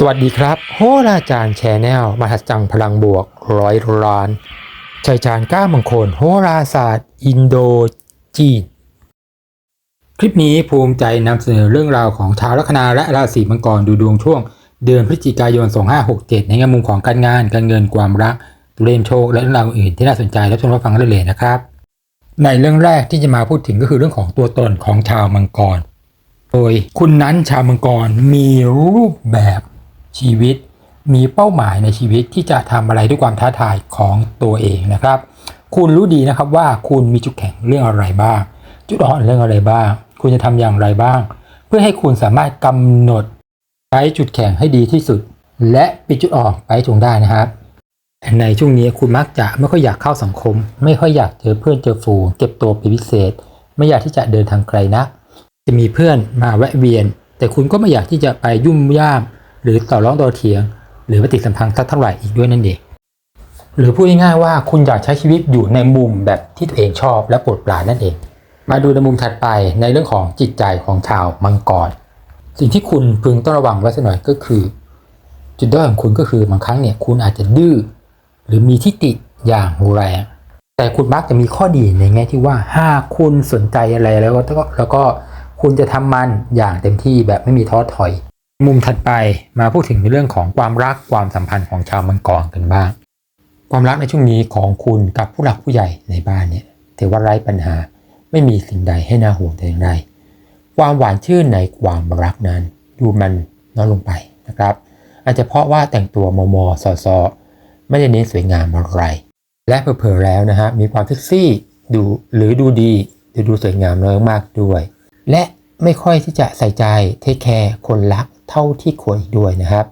สวัสดีครับ โหราจารย์แชนแนลมหัศจรรย์พลังบวกร้อยล้านชัยจารย์ก้ามงคล โหราศาสตร์ อินโดจีน คลิปนี้ภูมิใจนำเสนอเรื่องราวของชาวลัคนาและราศีมังกรดูดวงช่วง เดือนพฤศจิกายน 2567 ในแง่มุมของการงาน การเงินความรักตัวเลขโชคและเรื่องราวอื่นที่น่าสนใจรับชมรับฟังได้เลยนะครับ ในเรื่องแรกที่จะมาพูดถึงก็คือเรื่องของตัวตนของชาวมังกร โดยคุณนั้นชาวมังกรมีรูปแบบ ชีวิต มีเป้าหมายในชีวิตที่จะทำอะไรด้วยความท้าทายของตัวเองนะครับ คุณรู้ดีนะครับว่าคุณมีจุดแข็งเรื่องอะไรบ้าง จุดอ่อนเรื่องอะไรบ้าง คุณจะทำอย่างไรบ้าง เพื่อให้คุณสามารถกำหนดใช้จุดแข็งให้ดีที่สุด และปิดจุดอ่อนไปให้จงได้นะครับในช่วงนี้คุณมักจะไม่ค่อยอยากเข้าสังคม ไม่ค่อยอยากเจอเพื่อนเจอฝูงเก็บตัวเป็นพิเศษ ไม่อยากที่จะเดินทางไกลนักจะมีเพื่อนมาแวะเวียน แต่คุณก็ไม่อยากที่จะไปยุ่มย่าม รือต่อร้องต่อเถียง หรือปฏิสัมพันธ์สักเท่าไหร่อีกด้วยนั่นเองหรือพูดง่ายๆว่าคุณอยากใช้ชีวิตอยู่ในมุมแบบที่ตัวเองชอบและโปรดปรานนั่นเอง มาดูในมุมถัดไปในเรื่องของจิตใจของชาวมังกร สิ่งที่คุณพึงต้องระวังไว้สักหน่อยก็คือ จุดด้อยของคุณก็คือบางครั้งเนี่ยคุณอาจจะดื้อหรือมีทิฏฐิอย่างแรงแต่คุณมักจะมีข้อดีในแง่ที่ว่าหากคุณสนใจอะไรแล้วก็แล้วก็คุณจะทำมันอย่างเต็มที่แบบไม่มีท้อถอย มุมถัดไปมาพูดถึงในเรื่องของความรักความสัมพันธ์ของชาวมังกรกันบ้าง ความรักในช่วงนี้ของคุณกับผู้หลักผู้ใหญ่ในบ้านเนี่ยถือว่าไร้ปัญหาไม่มีสิ่งใดให้น่าห่วงแต่อย่างใดความหวานชื่นในความรักนั้นดูมันน้อยลงไปนะครับ อาจจะเพราะว่าแต่งตัวมอมอซอซอไม่ได้เน้นสวยงามอะไร และเผลอๆแล้วนะฮะมีความเซ็กซี่ดูหรือดูดีหรือดูสวยงามน้อยมากด้วย และไม่ค่อยที่จะใส่ใจเทคแคร์คนรัก เท่าที่ควรอีกด้วยนะครับ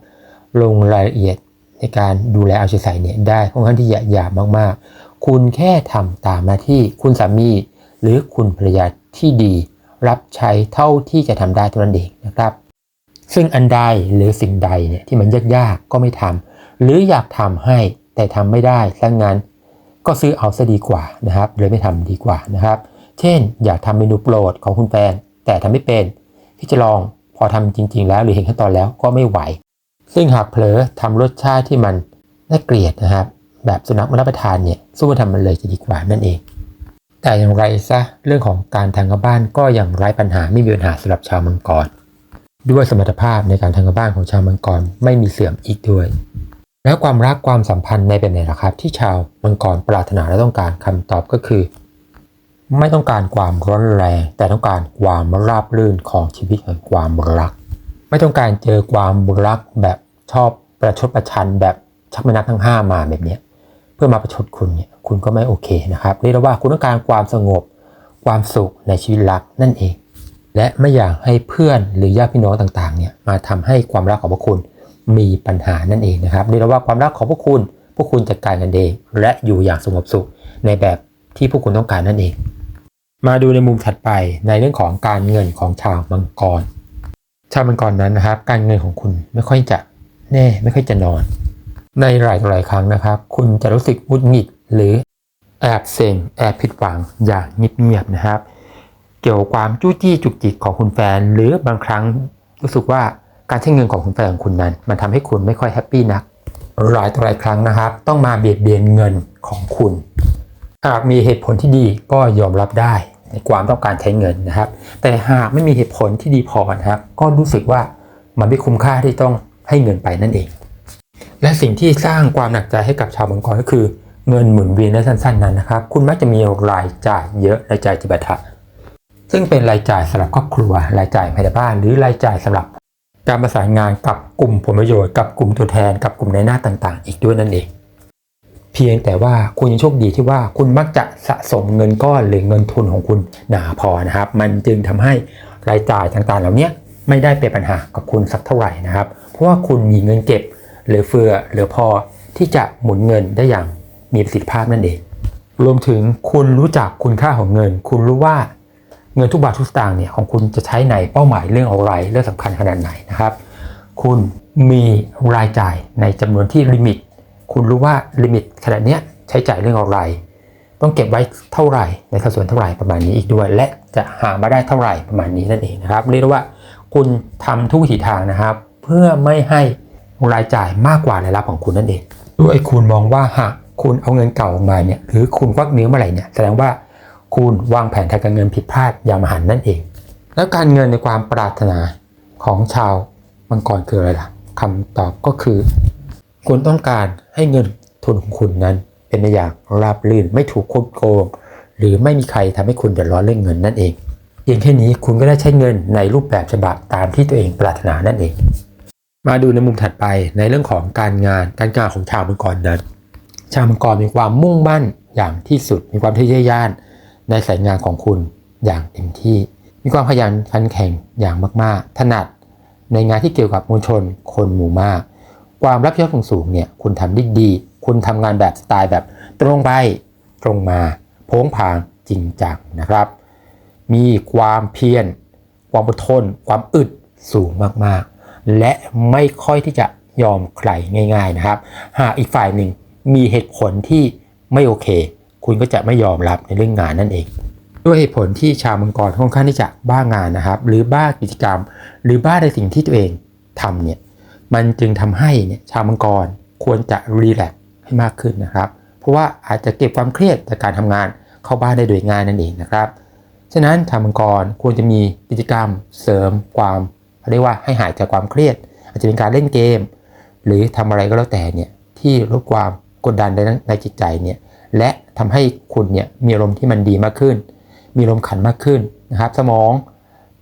ลงรายละเอียดในการดูแลเอาใจใส่เนี่ยได้ค่อนข้างที่จะหยาบมากๆ คุณแค่ทำตามหน้าที่คุณสามี หรือคุณภรรยาที่ดี รับใช้เท่าที่จะทำได้เท่านั้นเองนะครับ ซึ่งอันใดหรือสิ่งใดเนี่ยที่มันยากๆก็ไม่ทำหรืออยากทำให้แต่ทำไม่ได้ซะงงั้นก็ซื้อเอาซะดีกว่านะครับหรือไม่ทำดีกว่านะครับ เช่น อยากทำเมนูโปรดของคุณแฟนแต่ทำไม่เป็นที่จะลอง พอทำจริง ๆ แล้วหรือเห็นขั้นตอนแล้วก็ไม่ไหว ซึ่งหากเผลอทำรสชาติที่มันน่าเกลียดนะครับ แบบสุนัขมันรับประทานเนี่ยสู้มาทำมันเลยจะดีกว่านั่นเอง แต่อย่างไรซะเรื่องของการทางกับบ้านก็ยังไร้ปัญหาไม่มีปัญหาสำหรับชาวมังกรด้วยสมรรถภาพในการทางกับบ้านของชาวมังกรไม่มีเสื่อมอีกด้วย แล้วความรักความสัมพันธ์ในเป็นไหนล่ะครับ ที่ชาวมังกรปรารถนาและต้องการคำตอบก็คือ ไม่ต้องการความร้อนแรง แต่ต้องการความราบรื่นของชีวิตแห่งความรัก ไม่ต้องการเจอความรักแบบชอบประชดประชันแบบชักไม่นับทั้งห้ามาแบบนี้เพื่อมาประชดคุณเนี่ยคุณก็ไม่โอเคนะครับเรียกว่าคุณต้องการความสงบ ความสุขในชีวิตรักนั่นเอง และไม่อยากให้เพื่อนหรือญาติพี่น้องต่างๆเนี่ยมาทำให้ความรักของพวกคุณมีปัญหานั่นเองนะครับเรียกว่าความรักของพวกคุณพวกคุณจัดการกันเองและอยู่อย่างสงบสุขในแบบที่พวกคุณต้องการนั่นเอง มาดูในมุมถัดไปในเรื่องของการเงินของชาวมังกร ชาวมังกรนั้นนะครับ การเงินของคุณไม่ค่อยจะแน่ไม่ค่อยจะนอน ในหลายหลายๆครั้งนะครับ คุณจะรู้สึกหงุดหงิดหรือแอบเซ็งแอบผิดหวังอย่างเงียบๆนะครับ เกี่ยวกับความจู้จี้จุกจิกของคุณแฟน หรือบางครั้งรู้สึกว่าการใช้เงินของคุณแฟนของคุณนั้น มันทำให้คุณไม่ค่อยแฮปปี้นักหลายต่อหลายครั้งนะครับ ต้องมาเบียดเบียนเงินของคุณ หากมีเหตุผลที่ดีก็ยอมรับได้ในความต้องการใช้เงินนะครับ แต่หากไม่มีเหตุผลที่ดีพอนะครับ ก็รู้สึกว่ามันไม่คุ้มค่าที่ต้องให้เงินไปนั่นเอง และสิ่งที่สร้างความหนักใจให้กับชาวมังกรก็คือเงินหมุนเวียนในสั้นๆนั้นนะครับ คุณมักจะมีรายจ่ายเยอะรายจ่ายจิปาถะซึ่งเป็นรายจ่ายสำหรับครอบครัว รายจ่ายภายในบ้าน หรือรายจ่ายสำหรับการประสานงานกับกลุ่มผลประโยชน์กับกลุ่มตัวแทนกับกลุ่มในหน้าต่างๆ อีกด้วยนั่นเอง เพียงแต่ว่าคุณยังโชคดีที่ว่าคุณมักจะสะสมเงินก้อนหรือเงินทุนของคุณหนาพอนะครับ มันจึงทำให้รายจ่ายต่างๆ เหล่านี้ไม่ได้เป็นปัญหากับคุณสักเท่าไหร่นะครับ เพราะว่าคุณมีเงินเก็บเหลือเฟือเหลือพอที่จะหมุนเงินได้อย่างมีประสิทธิภาพนั่นเอง รวมถึงคุณรู้จักคุณค่าของเงิน คุณรู้ว่าเงินทุกบาททุกสตางค์เนี่ยของคุณจะใช้ในเป้าหมายเรื่องอะไรเรื่องสำคัญขนาดไหนนะครับ คุณมีรายจ่ายในจำนวนที่ลิมิต คุณรู้ว่าลิมิตขนาดเนี้ยใช้จ่ายเรื่องอะไร ต้องเก็บไว้เท่าไหร่ในสัดส่วนเท่าไหร่ประมาณนี้อีกด้วย และจะหามาได้เท่าไหร่ประมาณนี้นั่นเองนะครับ เรียกว่าคุณทำทุกวิถีทางนะครับ เพื่อไม่ให้รายจ่ายมากกว่ารายรับของคุณนั่นเองด้วยคุณมองว่าหากคุณเอาเงินเก่าออกมาเนี่ยหรือคุณควักเนิ้วเมื่อไหร่เนี่ยแสดงว่าคุณวางแผนทางการเงินผิดพลาดอย่างมหันนั่นเอง แล้วการเงินในความปรารถนาของชาวมังกรคืออะไรล่ะคำตอบก็คือ คุณต้องการให้เงินทุนของคุณนั้นเป็นไปอย่างราบรื่นไม่ถูกคดโกง หรือไม่มีใครทำให้คุณเดือดร้อนเรื่องเงินนั่นเองเพียงแค่นี้คุณก็ได้ใช้เงินในรูปแบบฉบับตามที่ตัวเองปรารถนานั่นเอง มาดูในมุมถัดไปในเรื่องของการงานการงานของชาวมังกรนั้น ชาวมังกรมีความมุ่งมั่นอย่างที่สุดมีความทะเยอทะยานในสายงานของคุณอย่างเต็มที่ มีความขยันขันแข็งอย่างมากๆ ถนัดในงานที่เกี่ยวกับมวลชนคนหมู่มาก ความรับผิดชอบสูงเนี่ยคุณทำได้ดี คุณทำงานแบบสไตล์แบบตรงไปตรงมาโพ้งผางจริงจังนะครับ มีความเพียรความอดทน ความอึดสูงมากๆ และไม่ค่อยที่จะยอมใครง่าย ๆนะครับ หากอีกฝ่ายหนึ่งมีเหตุผลที่ไม่โอเค คุณก็จะไม่ยอมรับในเรื่องงานนั่นเอง ด้วยเหตุผลที่ชาวมังกรค่อนข้างที่จะบ้างานนะครับ หรือบ้ากิจกรรม หรือบ้าในสิ่งที่ตัวเองทำเนี่ย มันจึงทำให้เนี่ยชาวมังกรควรจะรีแลกซ์ให้มากขึ้นนะครับ เพราะว่าอาจจะเก็บความเครียดจากการทำงานเข้าบ้านได้โดยง่ายนั่นเองนะครับ ฉะนั้นชาวมังกรควรจะมีกิจกรรมเสริมความเรียกว่าให้หายจากความเครียด อาจจะเป็นการเล่นเกม หรือทำอะไรก็แล้วแต่เนี่ยที่ลดความกดดันในในจิตใจเนี่ยและทำให้คุณเนี่ยมีอารมณ์ที่มันดีมากขึ้น มีอารมณ์ขันมากขึ้นนะครับ สมอง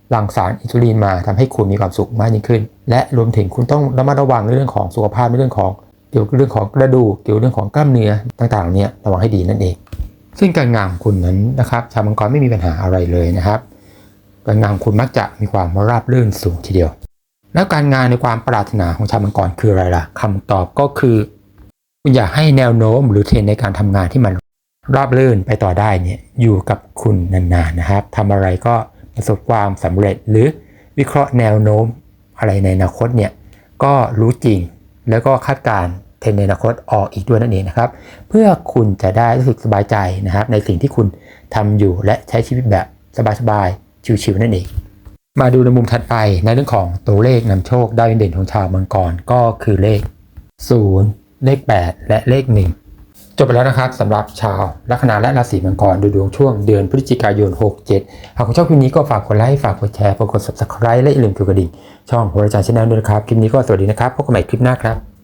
หลั่งสารอินซูลินมาทำให้คุณมีความสุขมากยิ่งขึ้น และรวมถึงคุณต้องระมัดระวังในเรื่องของสุขภาพในเรื่องของเกี่ยวกับเรื่องของกระดูกเกี่ยวกับเรื่องของกล้ามเนื้อต่างๆเนี่ยระวังให้ดีนั่นเอง ซึ่งการงานของคุณนั้นนะครับ ชาวมังกรไม่มีปัญหาอะไรเลยนะครับ การงานคุณมักจะมีความราบรื่นสูงทีเดียว แล้วการงานในความปรารถนาของชาวมังกรคืออะไรล่ะคำตอบก็คือ คุณอยากให้แนวโน้มหรือเทรนในการทำงานที่มันราบรื่นไปต่อได้เนี่ยอยู่กับคุณนานๆนะครับทำอะไรก็ประสบความสำเร็จหรือวิเคราะห์แนวโน้ม อะไรในอนาคตเนี่ยก็รู้จริงแล้วก็คาดการณ์เทรนในอนาคตออกอีกด้วยนั่นเองนะครับ เพื่อคุณจะได้รู้สึกสบายใจนะครับในสิ่งที่คุณทำอยู่และใช้ชีวิตแบบสบายๆชิวๆนั่นเอง มาดูในมุมถัดไปในเรื่องของตัวเลขนำโชคดาวเด่นของชาวมังกรก็คือเลข 0 เลข 8 และเลข 1 จบไปแล้วนะครับสำหรับชาวลัคนาและราศีมังกรดูดวงช่วงเดือนพฤศจิกายน 67 หากคุณชอบคลิปนี้ก็ฝากกดไลค์ฝากกดแชร์ฝากกด subscribe และอย่าลืมกดกระดิ่ง ช่องโหราจารย์ชแนลด้วยนะครับ คลิปนี้ก็สวัสดีนะครับพบกันใหม่คลิปหน้าครับ